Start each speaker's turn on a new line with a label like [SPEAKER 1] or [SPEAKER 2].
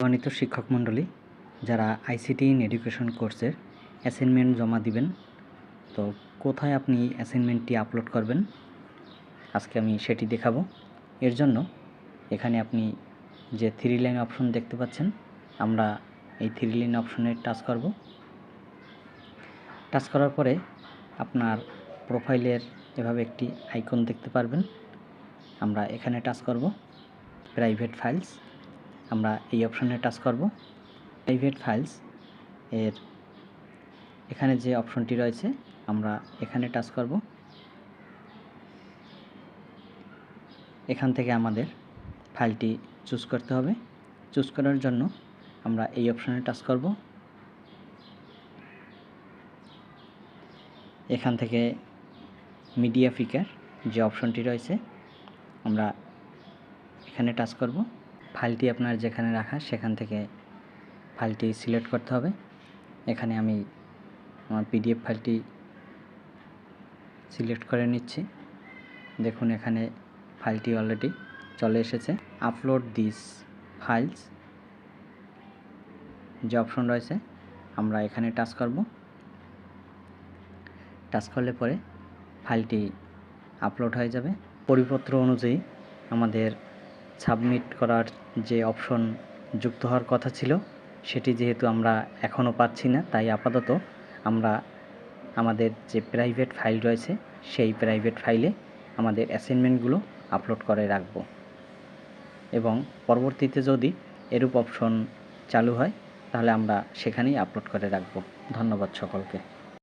[SPEAKER 1] সম্মানিত শিক্ষক মণ্ডলী, যারা আইসিটি ইন এডুকেশন কোর্সের অ্যাসাইনমেন্ট জমা দিবেন, তো কোথায় আপনি অ্যাসাইনমেন্টটি আপলোড করবেন? আজকে আমি সেটি দেখাবো। এর জন্য এখানে আপনি যে থ্রি লাইন অপশন দেখতে পাচ্ছেন, আমরা এই থ্রি লাইন অপশনে টাচ করব। টাচ করার পরে আপনার প্রোফাইলের এভাবে একটি আইকন দেখতে পারবেন। আমরা এখানে টাচ করব প্রাইভেট ফাইলস আমরা এই অপশনে টাচ করব। প্রাইভেট ফাইলস এর এখানে যে অপশনটি রয়েছে, আমরা এখানে টাচ করব। এখান থেকে আমাদের ফাইলটি চুজ করতে হবে। চুজ করার জন্য আমরা এই অপশনে টাচ করব। এখান থেকে মিডিয়া ফিকার যে অপশনটি রয়েছে, আমরা এখানে টাচ করব। ফাইলটি আপনার যেখানে রাখা সেখান থেকে ফাইলটি সিলেক্ট করতে হবে। এখানে আমি আমার পিডিএফ ফাইলটি সিলেক্ট করে নিচ্ছি। দেখুন, এখানে ফাইলটি অলরেডি চলে এসেছে। Upload this files. যে অপশন রয়েছে, আমরা এখানে টাচ করব। টাচ করলে পরে ফাইলটি আপলোড হয়ে যাবে। পরিপত্র অনুযায়ী আমাদের সাবমিট করার যে অপশন যুক্ত হওয়ার কথা ছিল, সেটি যেহেতু আমরা এখনও পাচ্ছি না, তাই আপাতত আমরা আমাদের যে প্রাইভেট ফাইল রয়েছে, সেই প্রাইভেট ফাইলে আমাদের অ্যাসাইনমেন্টগুলো আপলোড করে রাখব। এবং পরবর্তীতে যদি এরূপ অপশন চালু হয়, তাহলে আমরা সেখানেই আপলোড করে রাখব। ধন্যবাদ সকলকে।